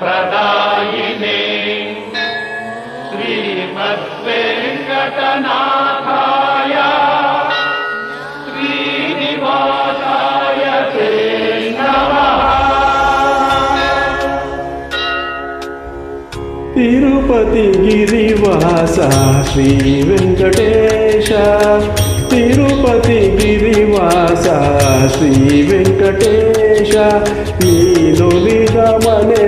प्रदायिने श्रीमद्वेङ्कटनाथाय श्रीनिवासाय ते नमः। तिरुपतिगिरिवास श्रीवेङ्कटेश తిరుపతి గిరివాస శ్రీ వెంకటేశ. ఈ లొలిద మనే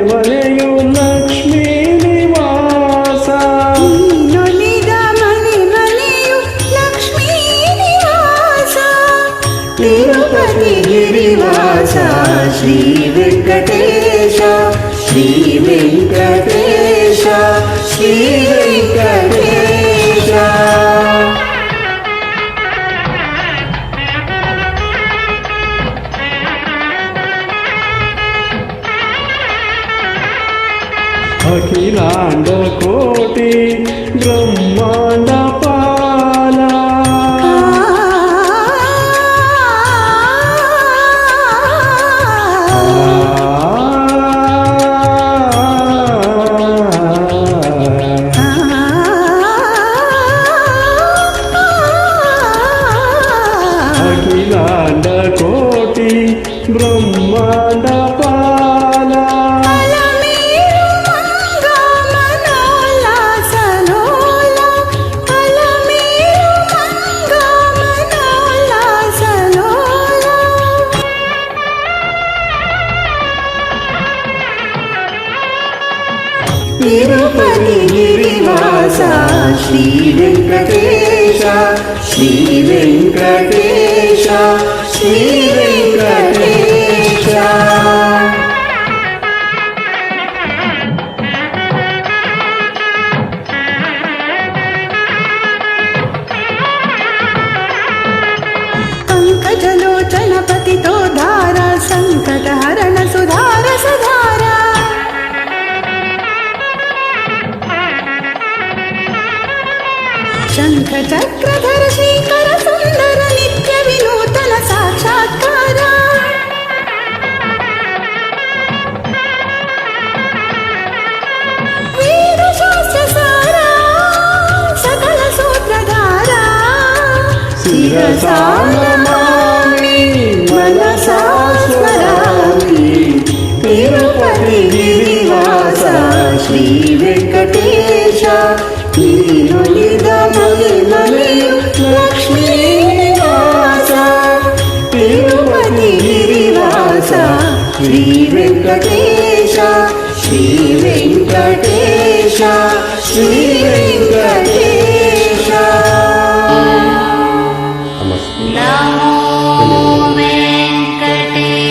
శ్రీ వెంకటేశ. శ్రీ వెంకటేశ శ్రీ వెంకటేశ. అఖిలాండ కోటి బ్రహ్మాండ పాల. అఖిలాండ కోటి బ్రహ్మాండ తిరుపతి గిరివాస శ్రీ వెంకటేశ శ్రీ వెంకటేశ శ్రీ వెంకటేశ. శంఖ చక్రధర శ్రీకర సుందర నిత్య వినూతన సాక్షాత్కార సకల సూత్రధార శిరసానమామి మనసా స్మరామి తిరుపతి గిరివాస శ్రీ వెంకటేశ శ్రీ వెంకటేశ శ్రీ వెంకటేశ శ్రీ వెంకటేశ వెంకటేశాయ